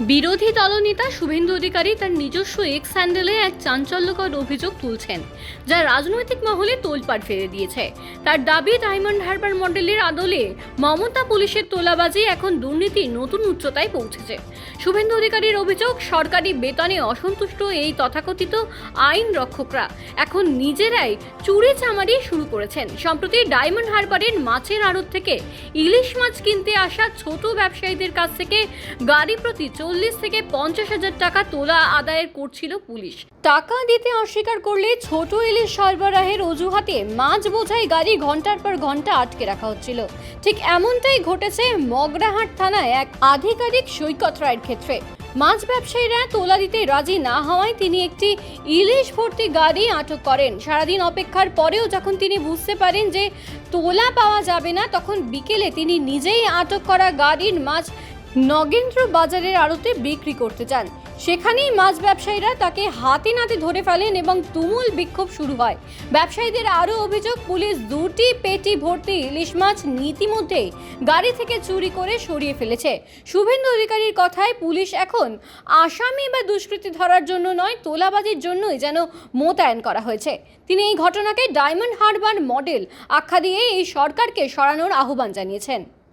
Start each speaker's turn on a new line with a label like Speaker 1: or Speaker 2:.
Speaker 1: বিরোধী দলনেতা শুভেন্দু অধিকারী তার নিজস্ব এক্স হ্যান্ডেলে এক চাঞ্চল্যকর অভিযোগ তুলছেন, যা রাজনৈতিক মহলে তোলপাড় ফেলে দিয়েছে। তার দাবি, ডায়মন্ড হারবার মডেলের আদলে মমতা পুলিশের তোলাবাজি এখন দুর্নীতির নতুন উচ্চতায় পৌঁছেছে। শুভেন্দু অধিকারীর অভিযোগ, সরকারি বেতনে অসন্তুষ্ট এই তথাকথিত আইন রক্ষকরা এখন নিজেরাই চুরি চামারি শুরু করেছেন। সম্প্রতি ডায়মন্ড হারবারের মাছের আড়ত থেকে ইলিশ মাছ কিনতে আসা ছোট ব্যবসায়ীদের কাছ থেকে গাড়ি প্রতি চল্লিশ থেকে পঞ্চাশ হাজার টাকা তোলা আদায়ের করছিল পুলিশ। টাকা দিতে অস্বীকার করলে ছোট ইলিশ সরবরাহের অজুহাতে মাছ বোঝাই গাড়ি ঘণ্টার পর ঘণ্টা আটকে রাখা হচ্ছিল। ঠিক এমনটাই ঘটেছে মগরাহাট থানায় এক আধিকারিক সৈকত রায়ের ক্ষেত্রে। মাছ ব্যবসায়ীরা তোলা দিতে রাজি না হওয়ায় তিনি একটি ইলিশ ভর্তি গাড়ি আটক করেন। সারাদিন অপেক্ষার পরেও যখন তিনি বুঝতে পারেন যে তোলা পাওয়া যাবে না, তখন বিকেলে তিনি নিজেই আটক করা গাড়ির মাছ নগেন্দ্র বাজারের আড়তে বিক্রি করতে চান। সেখানেই মাছ ব্যবসায়ীরা তাকে হাতে নাতে ধরে ফেলেন এবং তুমুল বিক্ষোভ শুরু হয়। ব্যবসায়ীদের আরও অভিযোগ, পুলিশ দুটি পেটি ভর্তি ইলিশ মাছ নীতিমধ্যেই গাড়ি থেকে চুরি করে সরিয়ে ফেলেছে। শুভেন্দু অধিকারীর কথায় পুলিশ এখন আসামি বা দুষ্কৃতী ধরার জন্য নয়, তোলাবাজির জন্যই যেন মোতায়েন করা হয়েছে। তিনি এই ঘটনাকে ডায়মন্ড হারবার মডেল আখ্যা দিয়ে এই সরকারকে সরানোর আহ্বান জানিয়েছেন।